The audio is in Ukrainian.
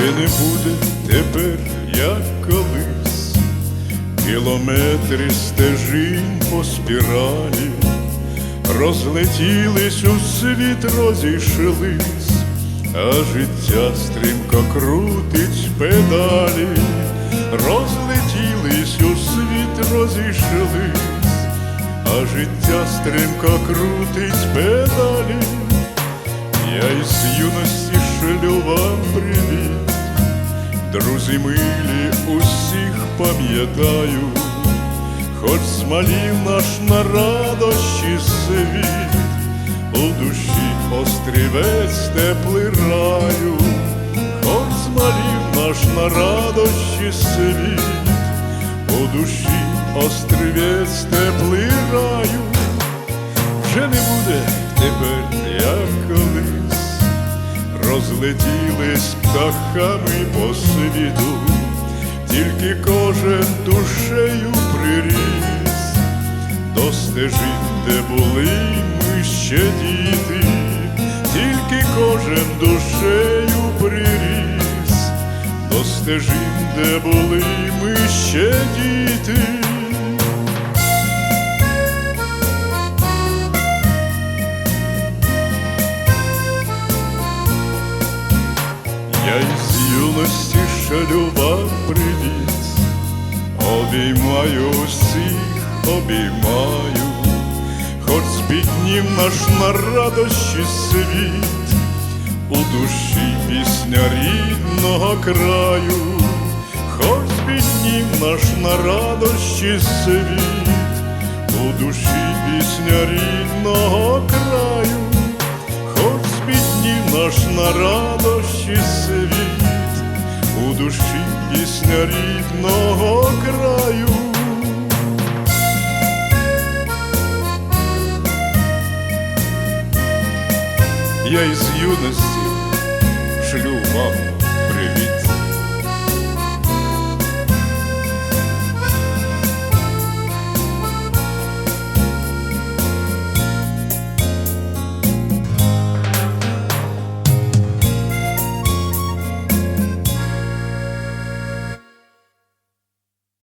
Вже не буде тепер, як колись, кілометри стежинь по спіралі, розлетілись у світ, розійшлись, а життя стрімко крутить педалі, розлетілись у світ, розійшлись, а життя стрімко крутить педалі. Я із юності шлю вам привіт, друзі милі, усіх пам'ятаю, хоч змалів наш на радощі світ, у душі острівець теплий раю, хоч змалів наш на радощі світ, у душі острівець теплий розлетілись птахами по світу, тільки кожен душею приріс, до стежин, де були ми ще діти, тільки кожен душею приріс, до стежин, де були ми ще діти. Я із юності шлю вам привіт, обіймаю усіх, обіймаю, хоч збіднім наш на радощі світ, у душі пісня рідного краю, хоч збіднім наш на радощі світ, наш на радощі світ, у душі пісня рідного краю. Я із юності шлю вам